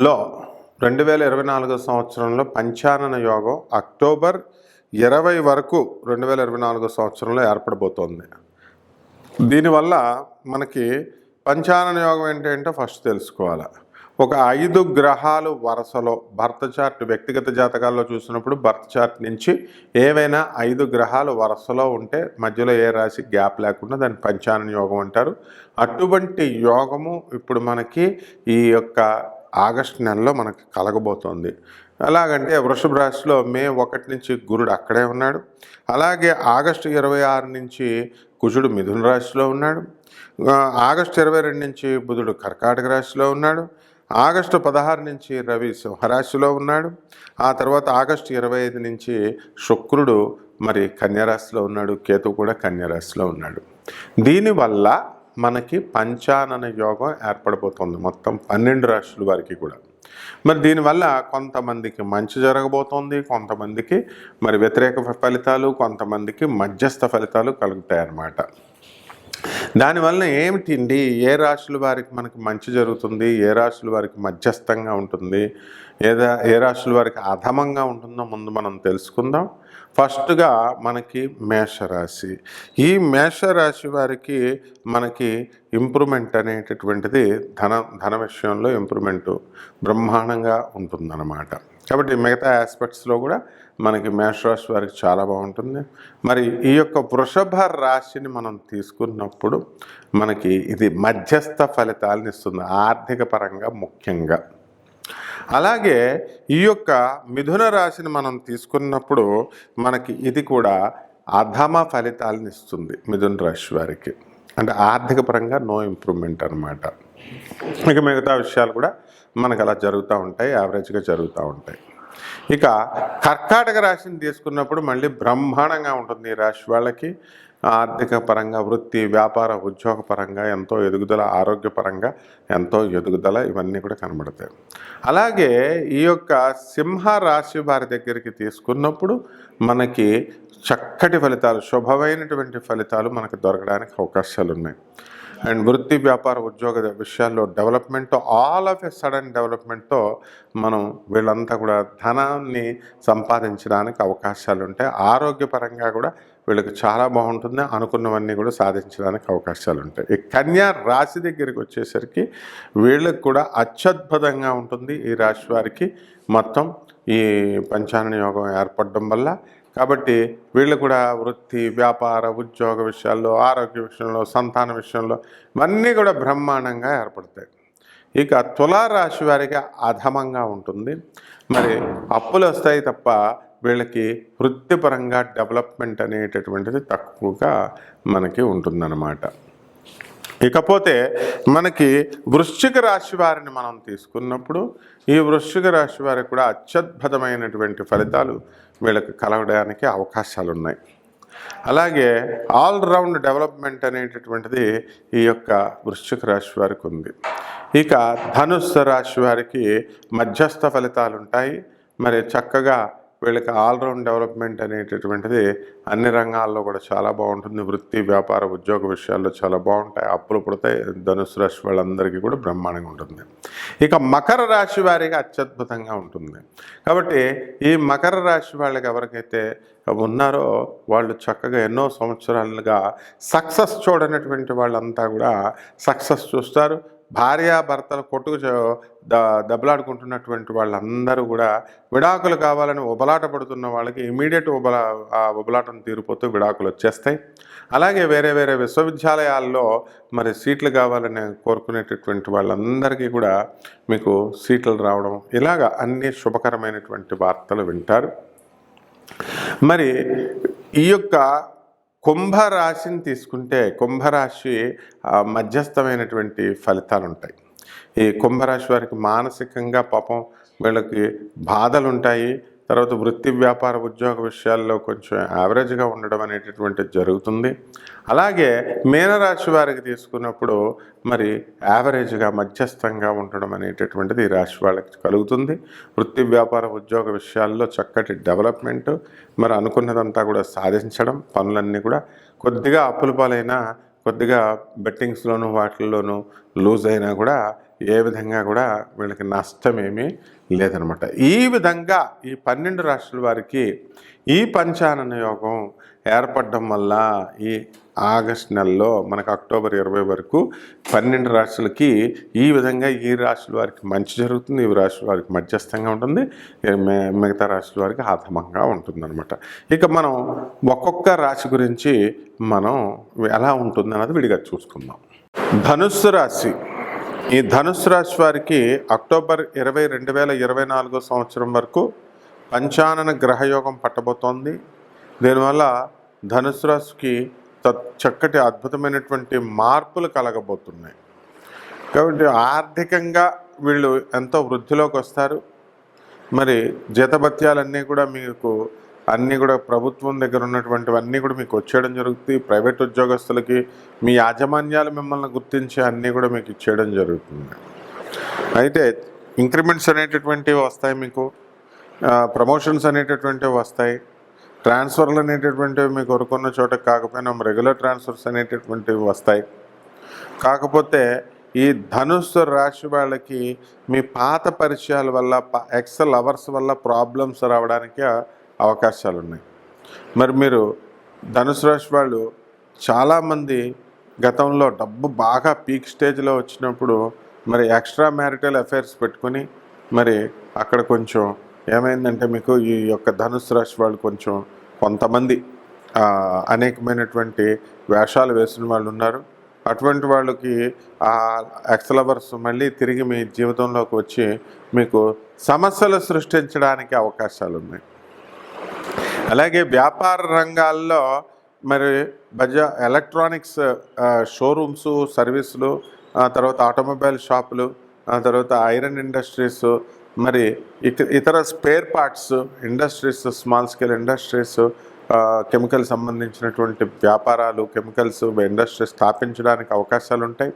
లో రెండు వేల ఇరవై నాలుగో సంవత్సరంలో పంచానన యోగం అక్టోబర్ ఇరవై వరకు రెండు వేల ఇరవై నాలుగో సంవత్సరంలో ఏర్పడబోతోంది. దీనివల్ల మనకి పంచానన యోగం ఏంటంటే ఫస్ట్ తెలుసుకోవాలి. ఒక ఐదు గ్రహాలు వరుసలో భర్త చార్ట్ వ్యక్తిగత జాతకాల్లో చూసినప్పుడు భర్త చార్ట్ నుంచి ఏవైనా ఐదు గ్రహాలు వరుసలో ఉంటే మధ్యలో ఏ రాశి గ్యాప్ లేకుండా దాన్ని పంచానన యోగం అంటారు. అటువంటి యోగము ఇప్పుడు మనకి ఈ యొక్క ఆగస్టు నెలలో మనకి కలగబోతోంది. ఎలాగంటే వృషభ రాశిలో మే ఒకటి నుంచి గురుడు అక్కడే ఉన్నాడు. అలాగే ఆగస్టు ఇరవై ఆరు నుంచి కుజుడు మిథున రాశిలో ఉన్నాడు. ఆగస్టు ఇరవై రెండు నుంచి బుధుడు కర్కాటక రాశిలో ఉన్నాడు. ఆగస్టు పదహారు నుంచి రవి సింహరాశిలో ఉన్నాడు. ఆ తర్వాత ఆగస్టు ఇరవై ఐదు నుంచి శుక్రుడు మరి కన్యరాశిలో ఉన్నాడు. కేతు కూడా కన్యరాశిలో ఉన్నాడు. దీనివల్ల మనకి పంచానన యోగం ఏర్పడబోతుంది. మొత్తం పన్నెండు రాశుల వారికి కూడా. మరి దీనివల్ల కొంతమందికి మంచి జరగబోతోంది కొంతమందికి మరి వ్యతిరేక ఫలితాలు కొంతమందికి మధ్యస్థ ఫలితాలు కలుగుతాయి అన్నమాట దానివల్ల ఏమిటండి? ఏ రాశుల వారికి మనకి మంచి జరుగుతుంది? ఏ రాశుల వారికి మధ్యస్థంగా ఉంటుంది? ఏదా ఏ రాశుల వారికి అధమంగా ఉంటుందో ముందు మనం తెలుసుకుందాం. ఫస్ట్గా మనకి మేషరాశి. ఈ మేషరాశి వారికి మనకి ఇంప్రూవ్మెంట్ అనేటటువంటిది ధన ధన విషయంలో ఇంప్రూవ్మెంట్ బ్రహ్మాండంగా ఉంటుందన్నమాట. కాబట్టి మిగతా ఆస్పెక్ట్స్లో కూడా మనకి మేషరాశి వారికి చాలా బాగుంటుంది. మరి ఈ యొక్క వృషభ రాశిని మనం తీసుకున్నప్పుడు మనకి ఇది మధ్యస్థ ఫలితాలను ఇస్తుంది ఆర్థిక పరంగా ముఖ్యంగా. అలాగే ఈ యొక్క మిథున రాశిని మనం తీసుకున్నప్పుడు మనకి ఇది కూడా అధమ ఫలితాలను ఇస్తుంది మిథున రాశి వారికి. అంటే ఆర్థిక పరంగా నో ఇంప్రూవ్మెంట్ అనమాట ఇక మిగతా విషయాలు కూడా మనకు అలా జరుగుతూ ఉంటాయి యావరేజ్గా జరుగుతూ ఉంటాయి. ఇక కర్కాటక రాశిని తీసుకున్నప్పుడు మళ్ళీ బ్రహ్మాండంగా ఉంటుంది ఈ రాశి వాళ్ళకి. ఆర్థిక పరంగా వృత్తి వ్యాపార ఉద్యోగ పరంగా ఎంతో ఎదుగుదల ఆరోగ్యపరంగా ఎంతో ఎదుగుదల ఇవన్నీ కూడా కనబడతాయి. అలాగే ఈ యొక్క సింహ రాశి వారి దగ్గరికి తీసుకున్నప్పుడు మనకి చక్కటి ఫలితాలు శుభమైనటువంటి ఫలితాలు మనకు దొరకడానికి అవకాశాలు ఉన్నాయి అండ్ వృత్తి వ్యాపార ఉద్యోగ విషయాల్లో development all of a sudden డెవలప్మెంట్తో మనం వీళ్ళంతా కూడా ధనాన్ని సంపాదించడానికి అవకాశాలు ఉంటాయి ఆరోగ్యపరంగా కూడా వీళ్ళకి చాలా బాగుంటుంది. అనుకున్నవన్నీ కూడా సాధించడానికి అవకాశాలు ఉంటాయి ఈ కన్యా రాశి దగ్గరికి వచ్చేసరికి వీళ్ళకి కూడా అత్యద్భుతంగా ఉంటుంది. ఈ రాశి వారికి మొత్తం ఈ పంచాంగ యోగం ఏర్పడడం వల్ల కాబట్టి వీళ్ళు కూడా వృత్తి వ్యాపార ఉద్యోగ విషయాల్లో ఆరోగ్య విషయంలో సంతాన విషయంలో ఇవన్నీ కూడా బ్రహ్మాండంగా ఏర్పడతాయి. ఇక తులారాశి వారికి అధమంగా ఉంటుంది. మరి అప్పులు వస్తాయి తప్ప వీళ్ళకి వృత్తిపరంగా డెవలప్మెంట్ అనేటటువంటిది తక్కువగా మనకి ఉంటుందన్నమాట. ఇకపోతే మనకి వృశ్చిక రాశి వారిని మనం తీసుకున్నప్పుడు ఈ వృశ్చిక రాశి వారికి కూడా అత్యద్భుతమైనటువంటి ఫలితాలు వీళ్ళకి కలవడానికి అవకాశాలు ఉన్నాయి అలాగే ఆల్రౌండ్ డెవలప్మెంట్ అనేటటువంటిది ఈ యొక్క వృశ్చిక రాశి వారికి ఉంది. ఇక ధనుస్సు రాశి వారికి మధ్యస్థ ఫలితాలు ఉంటాయి మరి చక్కగా వీళ్ళకి ఆల్రౌండ్ డెవలప్మెంట్ అనేటటువంటిది అన్ని రంగాల్లో కూడా చాలా బాగుంటుంది. వృత్తి వ్యాపార ఉద్యోగ విషయాల్లో చాలా బాగుంటాయి. అప్పులు పుడతాయి. ధనుసు రాశి వాళ్ళందరికీ కూడా బ్రహ్మాండంగా ఉంటుంది. ఇక మకర రాశి వారికి అత్యద్భుతంగా ఉంటుంది. కాబట్టి ఈ మకర రాశి వాళ్ళకి ఎవరికైతే ఉన్నారో వాళ్ళు చక్కగా ఎన్నో సంవత్సరాలుగా సక్సెస్ చూడనటువంటి వాళ్ళంతా కూడా సక్సెస్ చూస్తారు. భార్యాభర్తలు కొట్టుకు ద దెబ్బలాడుకుంటున్నటువంటి వాళ్ళందరూ కూడా విడాకులు కావాలని ఉబలాట పడుతున్న వాళ్ళకి ఇమీడియట్ ఉబలా ఆ ఉబలాటం తీరిపోతూ విడాకులు వచ్చేస్తాయి. అలాగే వేరే వేరే విశ్వవిద్యాలయాల్లో మరి సీట్లు కావాలని కోరుకునేటటువంటి వాళ్ళందరికీ కూడా మీకు సీట్లు రావడం ఇలాగ అన్ని శుభకరమైనటువంటి వార్తలు వింటారు. మరి ఈ యొక్క కుంభరాశిని తీసుకుంటే కుంభరాశి మధ్యస్థమైనటువంటి ఫలితాలు ఉంటాయి ఈ కుంభరాశి వారికి మానసికంగా పాపం వీళ్ళకి బాధలు ఉంటాయి తర్వాత వృత్తి వ్యాపార ఉద్యోగ విషయాల్లో కొంచెం యావరేజ్గా ఉండడం అనేటటువంటిది జరుగుతుంది. అలాగే మీనరాశి వారికి తీసుకున్నప్పుడు మరి యావరేజ్గా మధ్యస్థంగా ఉండడం అనేటటువంటిది ఈ రాశి వాళ్ళకి కలుగుతుంది. వృత్తి వ్యాపార ఉద్యోగ విషయాల్లో చక్కటి డెవలప్మెంట్ మరి అనుకున్నదంతా కూడా సాధించడం పనులన్నీ కూడా కొద్దిగా అప్పుల పాలైనా కొద్దిగా బెట్టింగ్స్లోనూ వాటిల్లోనూ లూజ్ అయినా కూడా ఏ విధంగా కూడా వీళ్ళకి నష్టమేమీ లేదనమాట. ఈ విధంగా ఈ పన్నెండు రాష్ట్రాల వారికి ఈ పంచానన యోగం ఏర్పడడం వల్ల ఈ ఆగస్ట్ నెలలో మనకు అక్టోబర్ ఇరవై వరకు పన్నెండు రాష్ట్రాలకి ఈ విధంగా ఈ రాష్ట్రాల వారికి మంచి జరుగుతుంది ఈ రాష్ట్రాల వారికి మధ్యస్థంగా ఉంటుంది మిగతా రాష్ట్రాల వారికి హతమంగా ఉంటుందన్నమాట. ఇక మనం ఒక్కొక్క రాశి గురించి మనం ఎలా ఉంటుంది అన్నది విడిగా చూసుకుందాం. ధనుస్సు రాశి. ఈ ధనుస్సు రాశి వారికి అక్టోబర్ ఇరవై రెండు వేల ఇరవై నాలుగో సంవత్సరం వరకు పంచానన గ్రహయోగం పట్టబోతోంది. దీనివల్ల ధనుసు రాశికి చక్కటి అద్భుతమైనటువంటి మార్పులు కలగబోతున్నాయి. కాబట్టి ఆర్థికంగా వీళ్ళు ఎంతో వృద్ధిలోకి వస్తారు. మరి జీతభత్యాలన్నీ కూడా మీకు అన్నీ కూడా ప్రభుత్వం దగ్గర ఉన్నటువంటివన్నీ కూడా మీకు వచ్చేయడం జరుగుతుంది. ప్రైవేట్ ఉద్యోగస్తులకి మీ యాజమాన్యాలు మిమ్మల్ని గుర్తించి అన్నీ కూడా మీకు ఇచ్చేయడం జరుగుతుంది. అయితే ఇంక్రిమెంట్స్ అనేటటువంటివి వస్తాయి మీకు. ప్రమోషన్స్ అనేటటువంటివి వస్తాయి. ట్రాన్స్ఫర్లు అనేటటువంటివి మీకు కోరుకున్న చోట కాకపోయినా రెగ్యులర్ ట్రాన్స్ఫర్స్ అనేటటువంటివి వస్తాయి. కాకపోతే ఈ ధనుస్సు రాశి వాళ్ళకి మీ పాత పరిచయాల వల్ల ఎక్సెల్ అవర్స్ వల్ల ప్రాబ్లమ్స్ రావడానికి అవకాశాలు ఉన్నాయి మరి మీరు ధనుసు రాశి వాళ్ళు చాలామంది గతంలో డబ్బు బాగా పీక్ స్టేజ్లో వచ్చినప్పుడు మరి ఎక్స్ట్రా మ్యారిటల్ అఫైర్స్ పెట్టుకుని మరి అక్కడ కొంచెం ఏమైందంటే మీకు ఈ యొక్క ధనుసు రాశి వాళ్ళు కొంచెం కొంతమంది అనేకమైనటువంటి వేషాలు వేసిన వాళ్ళు ఉన్నారు. అటువంటి వాళ్ళకి ఆ ఎక్సలవర్స్ మళ్ళీ తిరిగి మీ జీవితంలోకి వచ్చి మీకు సమస్యలు సృష్టించడానికి అవకాశాలు ఉన్నాయి. అలాగే వ్యాపార రంగాల్లో మరి బజా ఎలక్ట్రానిక్స్ షోరూమ్స్ సర్వీసులు తర్వాత ఆటోమొబైల్ షాపులు తర్వాత ఐరన్ ఇండస్ట్రీస్ మరి ఇతర spare parts industries small scale industries chemical సంబంధించినటువంటి వ్యాపారాలు కెమికల్స్ ఇండస్ట్రీ స్థాపించడానికి అవకాశాలు ఉంటాయి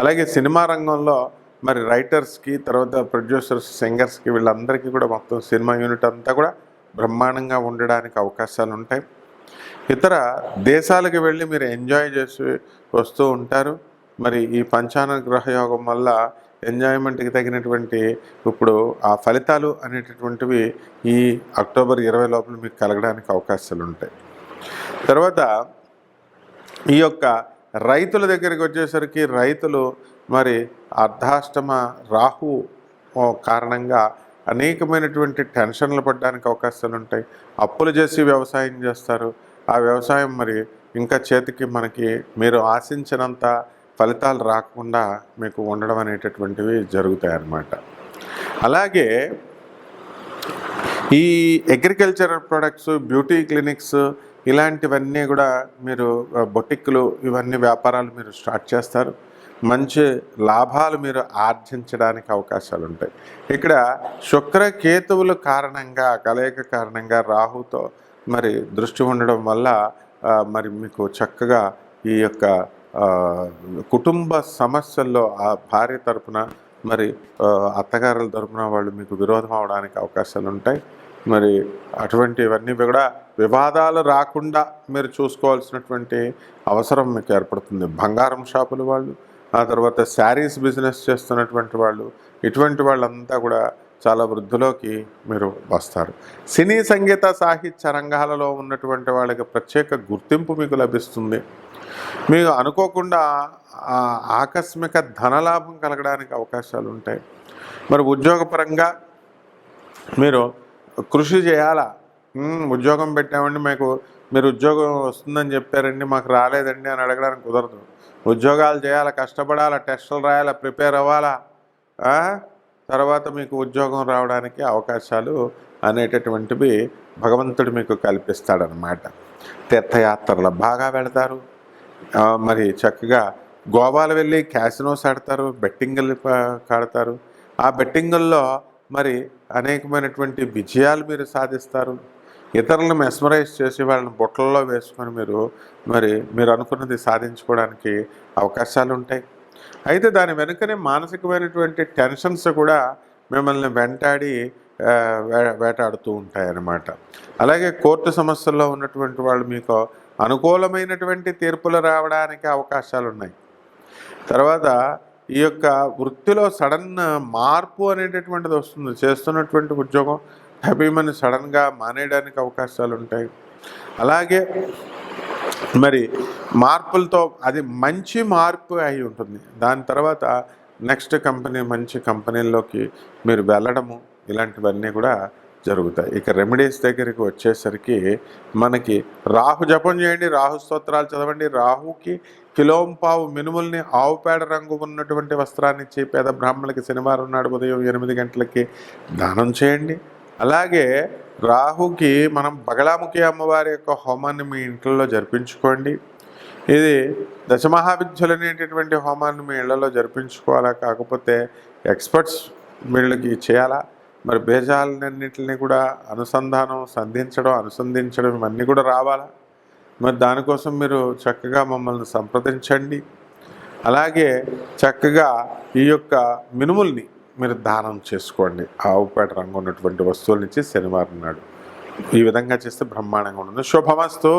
అలాగే సినిమా రంగంలో మరి రైటర్స్కి తర్వాత ప్రొడ్యూసర్స్ సింగర్స్కి వీళ్ళందరికీ కూడా మొత్తం సినిమా యూనిట్ అంతా కూడా బ్రహ్మాండంగా ఉండడానికి అవకాశాలు ఉంటాయి ఇతర దేశాలకు వెళ్ళి మీరు ఎంజాయ్ చేసి వస్తూ ఉంటారు. మరి ఈ పంచాన గ్రహయోగం వల్ల ఎంజాయ్మెంట్కి తగినటువంటి ఇప్పుడు ఆ ఫలితాలు అనేటటువంటివి ఈ అక్టోబర్ ఇరవై లోపల మీకు కలగడానికి అవకాశాలు ఉంటాయి. తర్వాత ఈ యొక్క రైతుల దగ్గరికి వచ్చేసరికి రైతులు మరి అర్ధాష్టమ రాహు కారణంగా అనేకమైనటువంటి టెన్షన్లు పడడానికి అవకాశాలు ఉంటాయి. అప్పులు చేసి వ్యవసాయం చేస్తారు. ఆ వ్యవసాయం మరి ఇంకా చేతికి మనకి మీరు ఆశించినంత ఫలితాలు రాకుండా మీకు ఉండడం అనేటటువంటివి జరుగుతాయి అన్నమాట అలాగే ఈ అగ్రికల్చరల్ ప్రొడక్ట్స్ బ్యూటీ క్లినిక్స్ ఇలాంటివన్నీ కూడా మీరు బొటిక్లు ఇవన్నీ వ్యాపారాలు మీరు స్టార్ట్ చేస్తారు. మంచి లాభాలు మీరు ఆర్జించడానికి అవకాశాలు ఉంటాయి ఇక్కడ శుక్రకేతువుల కారణంగా కలయిక కారణంగా రాహుతో మరి దృష్టి ఉండడం వల్ల మరి మీకు చక్కగా ఈ యొక్క కుటుంబ సమస్యల్లో ఆ భార్య తరపున మరి అత్తగారుల తరపున వాళ్ళు మీకు విరోధం అవడానికి అవకాశాలు ఉంటాయి. మరి అటువంటివన్నీ కూడా వివాదాలు రాకుండా మీరు చూసుకోవాల్సినటువంటి అవసరం మీకు ఏర్పడుతుంది. బంగారం షాపుల వాళ్ళు ఆ తర్వాత శారీస్ బిజినెస్ చేస్తున్నటువంటి వాళ్ళు ఇటువంటి వాళ్ళంతా కూడా చాలా వృద్ధిలోకి మీరు వస్తారు. సినీ సంగీత సాహిత్య రంగాలలో ఉన్నటువంటి వాళ్ళకి ప్రత్యేక గుర్తింపు మీకు లభిస్తుంది. మీకు అనుకోకుండా ఆకస్మిక ధనలాభం కలగడానికి అవకాశాలు ఉంటాయి. మరి ఉద్యోగపరంగా మీరు కృషి చేయాలా? ఉద్యోగం పెట్టామండి మీకు మీరు ఉద్యోగం వస్తుందని చెప్పారండి మాకు రాలేదండి అని అడగడానికి కుదరదు. ఉద్యోగాలు చేయాలా? కష్టపడాలా? టెస్టులు రాయాలా? ప్రిపేర్ అవ్వాలా? తర్వాత మీకు ఉద్యోగం రావడానికి అవకాశాలు అనేటటువంటివి భగవంతుడు మీకు కల్పిస్తాడనమాట తీర్థయాత్రలు బాగా వెళతారు. మరి చక్కగా గోవాలు వెళ్ళి క్యాసినోస్ ఆడతారు బెట్టింగులు కాడతారు. ఆ బెట్టింగుల్లో మరి అనేకమైనటువంటి విజయాలు మీరు సాధిస్తారు. ఇతరులను మెస్మరైజ్ చేసి వాళ్ళని బుట్టల్లో వేసుకొని మీరు మరి మీరు అనుకున్నది సాధించుకోవడానికి అవకాశాలు ఉంటాయి. అయితే దాని వెనుకనే మానసికమైనటువంటి టెన్షన్స్ కూడా మిమ్మల్ని వెంటాడి వే- వేటాడుతూ ఉంటాయన్నమాట. అలాగే కోర్టు సమస్యల్లో ఉన్నటువంటి వాళ్ళు మీకు అనుకూలమైనటువంటి తీర్పులు రావడానికి అవకాశాలు ఉన్నాయి తర్వాత ఈ యొక్క వృత్తిలో సడన్ మార్పు అనేటటువంటిది వస్తుంది. చేస్తున్నటువంటి ఉద్యోగం హ్యాపీమని సడన్గా మానేయడానికి అవకాశాలు ఉంటాయి అలాగే మరి మార్పులతో అది మంచి మార్పు అయి ఉంటుంది. దాని తర్వాత నెక్స్ట్ కంపెనీ మంచి కంపెనీల్లోకి మీరు వెళ్ళడము ఇలాంటివన్నీ కూడా జరుగుతాయి. ఇక రెమెడీస్ దగ్గరికి వచ్చేసరికి మనకి రాహు జపం చేయండి రాహు స్తోత్రాలు చదవండి. రాహుకి కిలోంపావు మినుముల్ని ఆవు పేడ రంగు ఉన్నటువంటి వస్త్రాన్ని ఇచ్చి పేద బ్రాహ్మణులకి శనివారం నాడు ఉదయం ఎనిమిది గంటలకి దానం చేయండి. అలాగే రాహుకి మనం బగలాముఖి అమ్మవారి యొక్క హోమాన్ని మీ ఇంట్లో జరిపించుకోండి. ఇది దశమహావిద్యులు అనేటటువంటి హోమాన్ని మీ ఇళ్ళలో జరిపించుకోవాలా? కాకపోతే ఎక్స్పర్ట్స్ వీళ్ళకి చేయాలా? మరి భేజాలన్నింటినీ కూడా అనుసంధానం సంధించడం అనుసంధించడం ఇవన్నీ కూడా రావాలా? మరి దానికోసం మీరు చక్కగా మమ్మల్ని సంప్రదించండి. అలాగే చక్కగా ఈ యొక్క మినుముల్ని మీరు దానం చేసుకోండి. ఆవుపేట రంగు ఉన్నటువంటి వస్తువుల నుంచి శనివారం నాడు. ఈ విధంగా చేస్తే బ్రహ్మాండంగా ఉంటుంది. శుభమస్తు.